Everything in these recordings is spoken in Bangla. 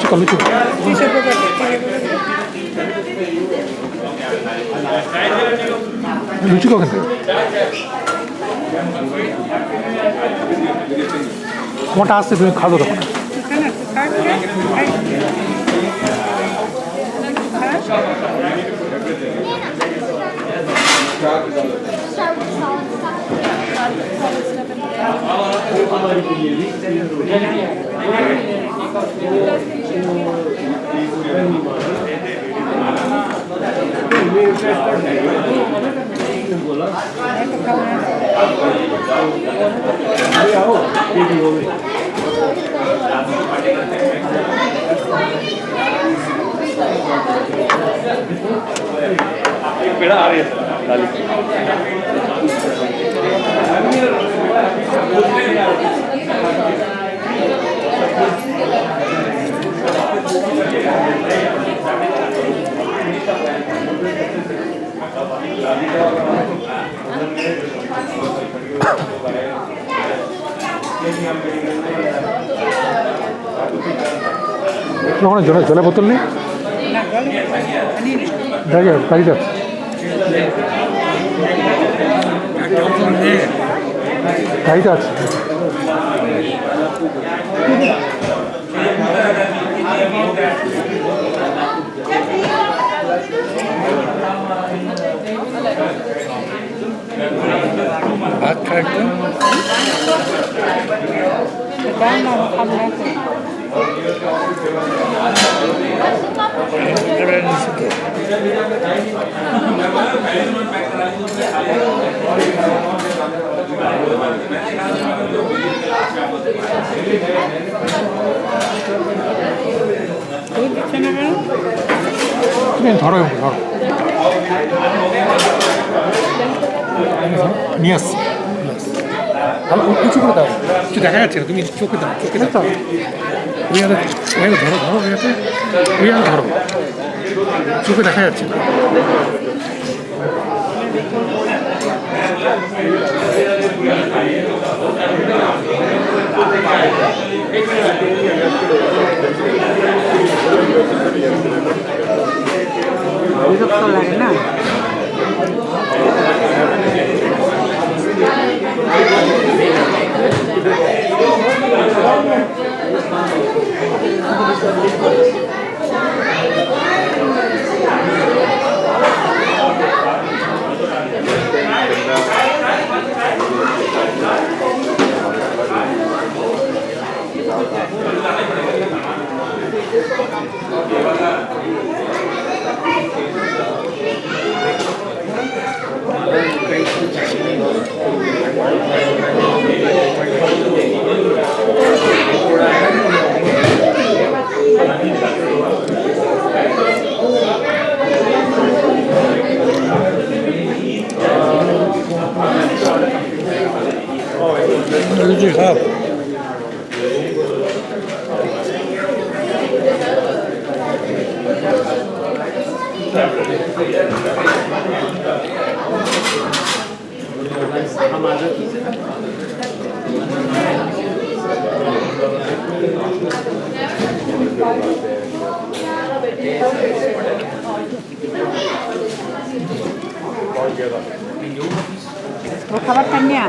कुछ कमी थी लुचि को करते मोटा आस्ते तुम्हें खा दो Thank you. पेड़ा आ रही है सर दाली की। లోన జల జల బొత్తుల్ని దగ్గర దగ్గర కైత Thank you. আছে ভাত খাইতো তুমি ধরো এগুলো, ধরো নিয়ে আসছি ভালো উঁচু করে দাও। কিছু দেখা যাচ্ছে না তুমি চোখে দাও চোখে দাও। ওই হাতে ওই হাতে ধরো ধরো ওই হাতে ওই হাতে ধরো। চোখে দেখা যাচ্ছে না। বিরক্ত লাগে না। What did you have? वो खबर करने आ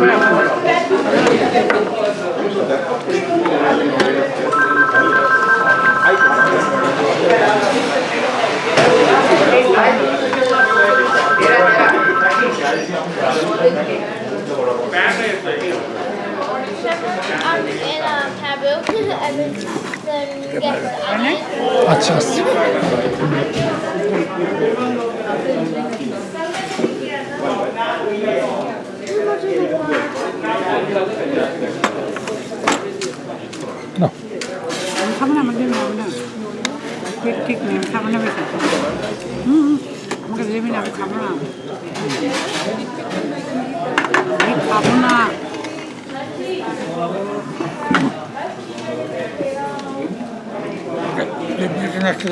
আচ্ছা আচ্ছা ঠিক নেই খাব না হুম হুম, আমাকে দেবে না। আমি খাব না। আমি খাব না একটা